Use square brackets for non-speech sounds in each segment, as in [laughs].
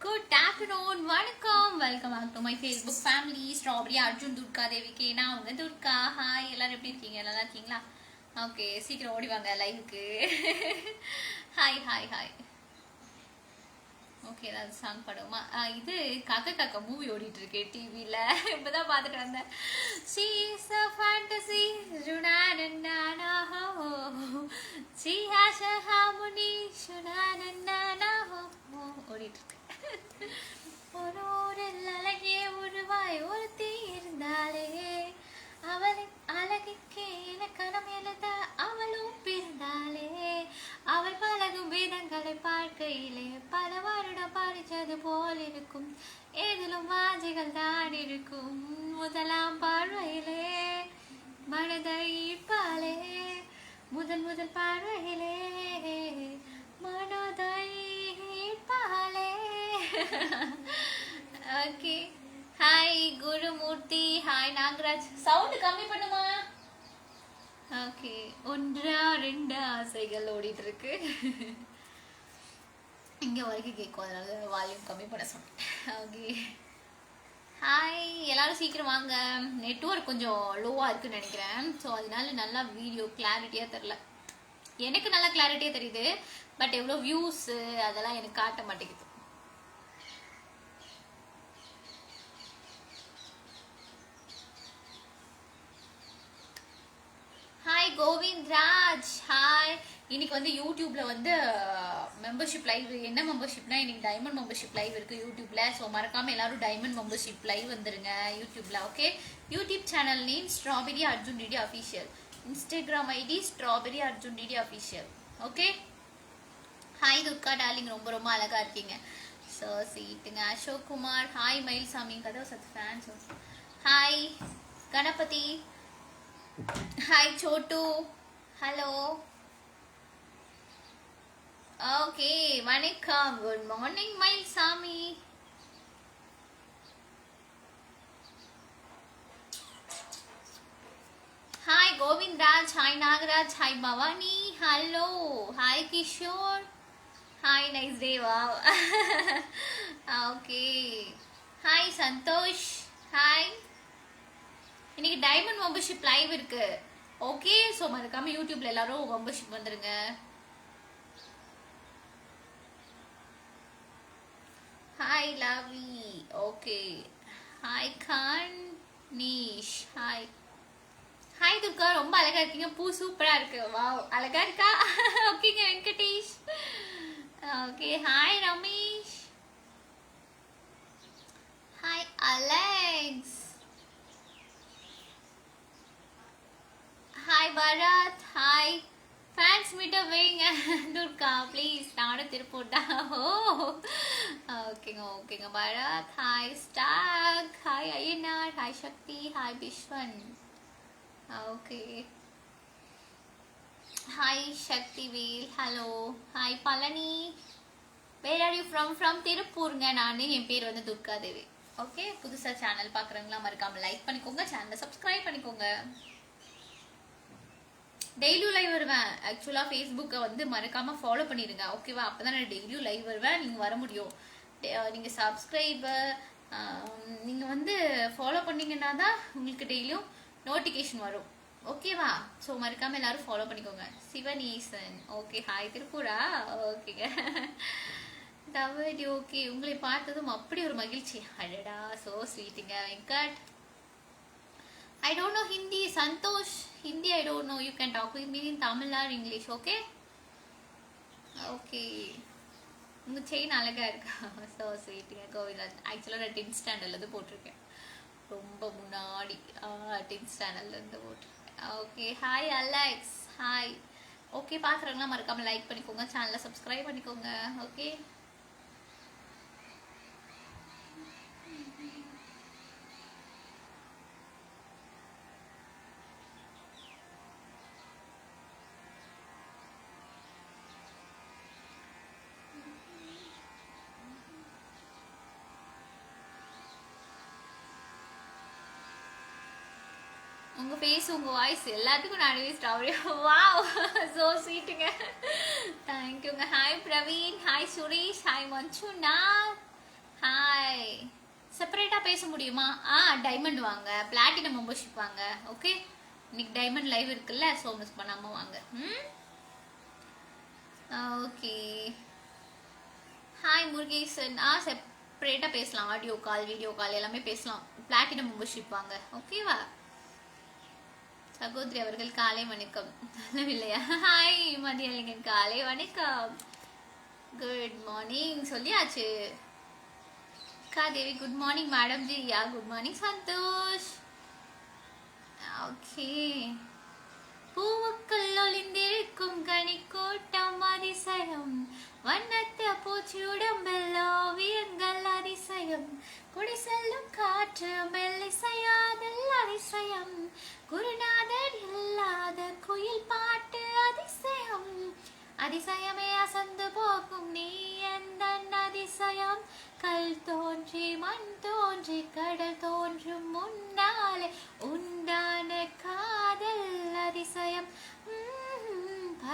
Good afternoon வணக்கம். Welcome back to my Facebook family strawberry Arjun Durga தேவிக்கு நான் உங்க துர்கா. ஹாய் எல்லாரும் எப்படி இருக்கீங்க? நல்லா இருக்கீங்களா? ஓகே சீக்கிரம் ஓடிவாங்க லைவுக்கு ஹாய் ஹாய் ஹாய் ஓகே ஏதாவது சாங் பாடுவோமா இது கக்க கக்க மூவி ஓடிட்டு இருக்கு டிவியில் இப்பதான் பார்த்துட்டு வந்தேன் She is a fantasy Junanana ho. She has a harmony, Junanana ho. ஓடிட்டு இருக்கு ஒரு ஊரில் அழகிய உருவாய் ஒருத்தி இருந்தாலே இருக்கும். ஏதிலும் வாஞ்சிகள் தான் இருக்கும் முதலாம் பார்வையிலே மனதை பாலே முதல் முதல் பார்வையிலே மனதை பாலே okay. Hi Gurumurthy. Hi Nagaraj. Sound கம்மி பண்ணுமா? ஓகே. ஒன்றா ரெண்டு ஆசைகள் ஓடிட்டு இருக்கு இங்க வரைக்கும் கேட்கும் அதனால வால்யூம் கம்மி பண்ண சொன்னேன். ஓகே. ஹாய் எல்லாரும் சீக்கிரம் வாங்க. நெட்ஒர்க் கொஞ்சம் லோவாக இருக்குன்னு நினைக்கிறேன். ஸோ அதனால நல்லா வீடியோ கிளாரிட்டியாக தெரில எனக்கு நல்லா கிளாரிட்டியாக தெரியுது. பட் எவ்வளோ வியூஸ் அதெல்லாம் எனக்கு காட்ட மாட்டேங்குது. ஹாய் கோவிந்த்ராஜ் ஹாய் இன்னைக்கு வந்து யூடியூப்ல வந்து மெம்பர்ஷிப் லைவ் என்ன மெம்பர்ஷிப்னா இன்னைக்கு டைமண்ட் மெம்பர்ஷிப் லைவ் இருக்கு யூடியூப்ல ஸோ மறக்காம எல்லாரும் டைமண்ட் மெம்பர்ஷிப் லைவ் வந்துருங்க யூடியூப்ல okay YouTube channel name strawberry Arjun DD official Instagram ID strawberry Arjun DD official okay hi Durga darling ரொம்ப ரொம்ப அழகா இருக்கீங்க. ஸோ சீட்டுங்க அசோக் குமார் ஹாய் மயில்சாமி கதவு சத் fans hi Ganapathi. Hi Chotu. Hello okay வணக்கம். Good morning Mayilsamy. Hi Govindaraj hi Nagaraj. Hi Bhavani. Hello hi Kishore. Hi nice day wow okay hi Santhosh. Hi இன்னைக்கு diamond membership live இருக்கு. Okay so மறக்காம யூடியூப்ல எல்லாரும் membership வந்துருங்க. Hi லாவி okay hi கான் நீஷ் hi hi Durga ரொம்ப அழகா இருக்கீங்க. பூ சூப்பரா இருக்கு. வா அழகா இருக்கா? [laughs] ஓகேங்க Venkatesh. Okay hi Ramesh. Hi Alex hi Bharath hi fans metre வைங்க. துர்கா ப்ளீஸ் நானும் திருப்பூர் தான் ஓ. ஓகேங்க ஓகேங்க. Bharath. Hi stock hi Ayyanar hi Sakthi hi பிஸ்வன் okay hi Sakthi wheel hello hi Palani where are you from from திருப்பூருங்க நான் என் பேர் வந்து துர்கா தேவி. ஓகே புதுசாக சேனல் பார்க்குறவங்களாம் மறக்காமல் லைக் பண்ணிக்கோங்க. சேனலை சப்ஸ்கிரைப் பண்ணிக்கோங்க. டெய்லியும் லைவ் வருவேன். ஆக்சுவலாக ஃபேஸ்புக்கை வந்து மறக்காம ஃபாலோ பண்ணிடுங்க ஓகேவா அப்போ தான் நான் டெய்லியும் லைவ் வருவேன். நீங்கள் வர முடியும். நீங்கள் சப்ஸ்கிரைபர் நீங்கள் வந்து ஃபாலோ பண்ணீங்கன்னா தான் உங்களுக்கு டெய்லியும் நோட்டிஃபிகேஷன் வரும். ஓகேவா ஸோ மறக்காமல் எல்லாரும் ஃபாலோ பண்ணிக்கோங்க. சிவனீசன். ஓகே ஹாய் திருப்பூரா ஓகேங்க தவடி ஓகே உங்களை பார்த்ததும் அப்படி ஒரு மகிழ்ச்சி. அடடா so ஸ்வீட்டுங்க Venkat I don't know Hindi. Santosh, Hindi I don't know. You can talk with me in Tamil or English, okay? Okay உங்கள் செயின் அழகாக இருக்கா? ஸோ ஸ்வீட்டுங்க கோவில் ஆக்சுவலாக நான் டென்த் ஸ்டாண்டர்ட்லேருந்து போட்டிருக்கேன். ரொம்ப முன்னாடி. டென்த் ஸ்டாண்டர்ட்லேருந்து போட்டிருக்கேன். Okay hi Alex hi okay பார்க்குறவங்களாம் மறக்காமல் லைக் பண்ணிக்கோங்க. சேனலை சப்ஸ்கிரைப் பண்ணிக்கோங்க. ஓகே உங்க ஃபேஸ் உங்க வாய்ஸ் எல்லாத்துக்கும் நான் நடுவே ஸ்ட்ராபெரி வா ஸோ ஸ்வீட்டுங்க தேங்க்யூங்க hi Praveen hi Suresh hi மஞ்சுண்ணா hi செப்பரேட்டாக பேச முடியுமா? ஆ டைமண்ட் வாங்க. பிளாட்டினம் மெம்பர்ஷிப் வாங்க. ஓகே இன்னைக்கு டைமண்ட் லைவ் இருக்குல்ல ஸோ மிஸ் பண்ணாமல் வாங்க. ம்? Okay hi Murugesan. ஆ செப்பரேட்டாக பேசலாம். ஆடியோ கால் வீடியோ கால் எல்லாமே பேசலாம். பிளாட்டினம் மெம்பர்ஷிப் வாங்க. ஓகேவா சகோதரி அவர்கள் காலை வணக்கம். நல்லவில்லையா ஹாய் மதியலிங்கன் காலை வணக்கம். குட் மார்னிங் சொல்லியாச்சு. அக்கா Devi good morning madam ji. Yeah good morning Santhosh. Okay பூவுக்குள் ஒளிந்திருக்கும் கனிக்கூட்டம் அதிசயம். வண்ணத்த பூச்சி உடம்பில் ஓவியங்கள் அதிசயம். குடி செல்லும் காற்று மெல்லிசையாதல் அதிசயம். குருநாதர் இல்லாத குயில் பாட்டு அதிசயம். அதிசயமே அசந்து போகும் நீ எந்த அதிசயம்? கல் தோன்றி மண் தோன்றி கடல் தோன்றும் முன்னாலே உண்டான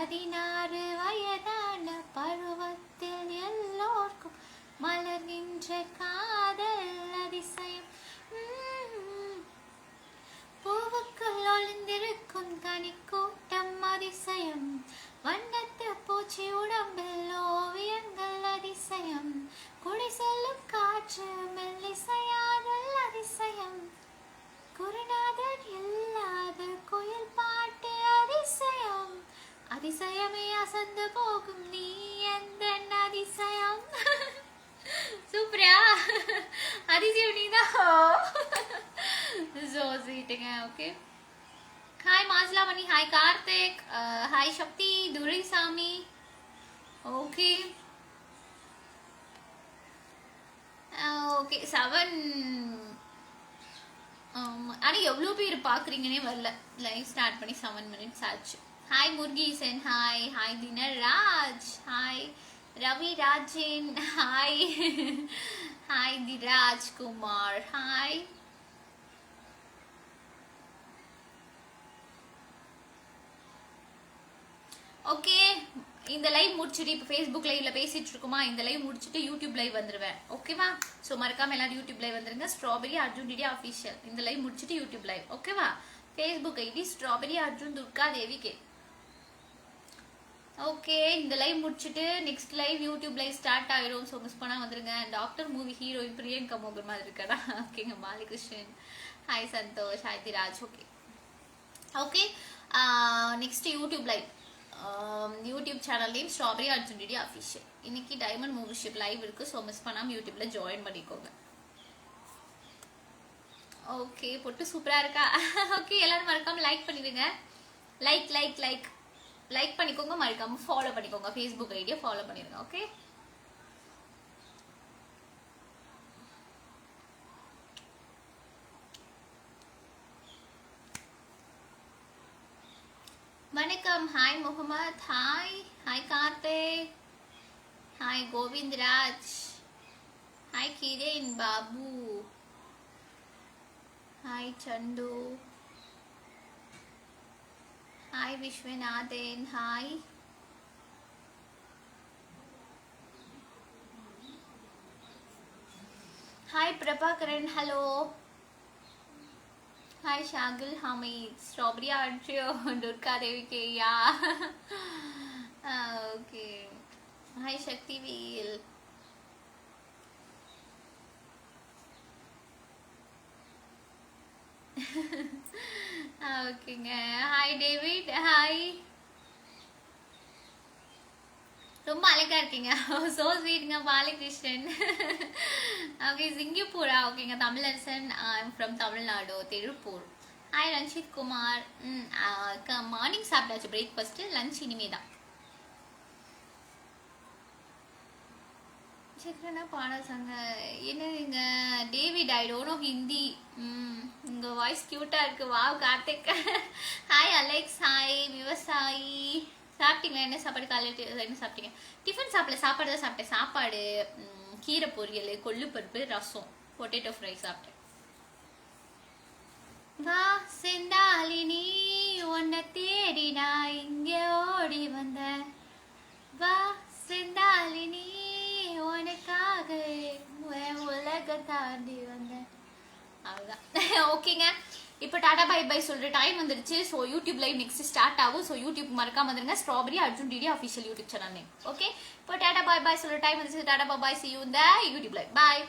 பதினாறு வயதான பருவத்தில் எல்லோர்க்கும் மலர்கின்ற காதல் அதிசயம். பூவுக்குள் ஒளிந்திருக்கும் கனிக்கூட்டம் அதிசயம். வண்ணத்து பூச்சி உடம்பில் ஓவியங்கள் அதிசயம். குடி செல்லும் காற்று மெல்லிசையாதல் அதிசயம். குருநாதர் இல்லாத குயில் பாட்டு அதிசயம். அதிசயமே அசந்து போகும் நீ எந்த அதிசயம்? [laughs] சூப்பரா அதிசயம் நீ தான் [laughs] ஸ்வீட்டுங்க okay hi மாஸ்லாமணி hi Karthik uh, hi Sakthi. Duraisamy. Okay okay seven ஆனால் எவ்வளோ பேர் பார்க்குறீங்கன்னே வரல. லைவ் ஸ்டார்ட் பண்ணி செவன் மினிட்ஸ் ஆச்சு. Hi Murugesan hi hi Dinaraj hi Ravi Rajan hi hi தி ராஜ்குமார் ஹாய் ஓகே இந்த லைவ் முடிச்சுட்டு இப்போ ஃபேஸ்புக் லைவ்ல பேசிட்டு இருக்குமா? இந்த லைவ் முடிச்சுட்டு யூடியூப் லைவ் வந்துருவேன். ஓகேவா ஸோ மறக்காம எல்லாரும் யூடியூப் லைவ் வந்துருங்க. ஸ்ட்ராபெரி அர்ஜுன் டிடி அஃபிஷியல் இந்த லைவ் முடிச்சுட்டு யூடியூப் லைவ் ஓகேவா Facebook ID strawberry Arjun Durga Devi K. Okay இந்த லைவ் முடிச்சுட்டு next live YouTube live start ஆயிடும் ஸோ மிஸ் பண்ணால் வந்துருங்க. டாக்டர் மூவி ஹீரோயின் பிரியங்கா மோகர் மாதிரி இருக்கடா [laughs] ஓகேங்க Balakrishnan. Hi Santhosh. Hi Dhiraj. Okay okay next YouTube live. YouTube channel name strawberry Arjun DD official இன்னைக்கு டைமண்ட் மூவிஷிப் லைவ் இருக்கு. ஸோ மிஸ் பண்ணாமல் யூடியூப்ல ஜாயின் பண்ணிக்கோங்க. ஓகே பொட்டு சூப்பராக இருக்கா? [laughs] ஓகே எல்லாரும் மறக்காம லைக் பண்ணிடுங்க. லைக் லைக் லைக் லைக் பண்ணிக்கோங்க மறக்காம ஃபாலோ பண்ணிக்கோங்க. ஃபேஸ்புக் ஐடியை ஃபாலோ பண்ணிடுங்க ஓகே வணக்கம். Hi Mohammed. Hi hi Karthik. Hi Govindraj. Hi crane Babu. Hi Chandu. Hi Vishwanathan hi hi Prabhakaran hello hi Shagil Hameed strawberry atrio Durga Devi K yeah okay हाय शक्ति we'll ஓகேங்க. Hi David hi ரொம்ப அழகா இருக்கீங்க. So ஸ்வீட்ங்க Balakrishnan. Okay சிங்கப்பூரா? ஓகேங்க Tamilarasan. From Tamil Nadu Tiruppur. Hi Ranjith Kumar. Morning சாப்பிட்டாச்சு breakfast lunch இனிமே தான் சக்கரனா பாடாசாங்க என்ன இங்க? David I don't know Hindi. ம் உங்க வாய்ஸ் கியூட்டா இருக்கு. Wow Karthik. Hi Alex hi விவசாயி. சாப்பிட்டீங்களா? என்ன சாப்பாடு? காலையில் என்ன சாப்பிட்டீங்க? டிஃபன் சாப்பிடல. சாப்பாடு தான் சாப்பிட்டேன். சாப்பாடு கீரை பொரியல் கொள்ளு பருப்பு ரசம். பொட்டேட்டோ ஃப்ரை சாப்பிட்டேன். வா செந்தாலினி உன்னை தேடி நான் இங்கே ஓடி வந்தேன் வா செந்தாலினி நீ என் உலக தாண்டி வந்தேன். அவ்வளோதான் ஓகேங்க [laughs] இப்போ டாடா பை பை சொல்ற டைம் வந்துருச்சு so YouTube live next start ஆகும். ஸோ யூடியூப் மறக்காம வந்துருங்க. Strawberry Arjun DD official YouTube channel name okay இப்போ டாடா பை பை சொல்ற டைம் வந்துருச்சு tata bye bye see you இந்த யூடியூப் லைவ் பாய்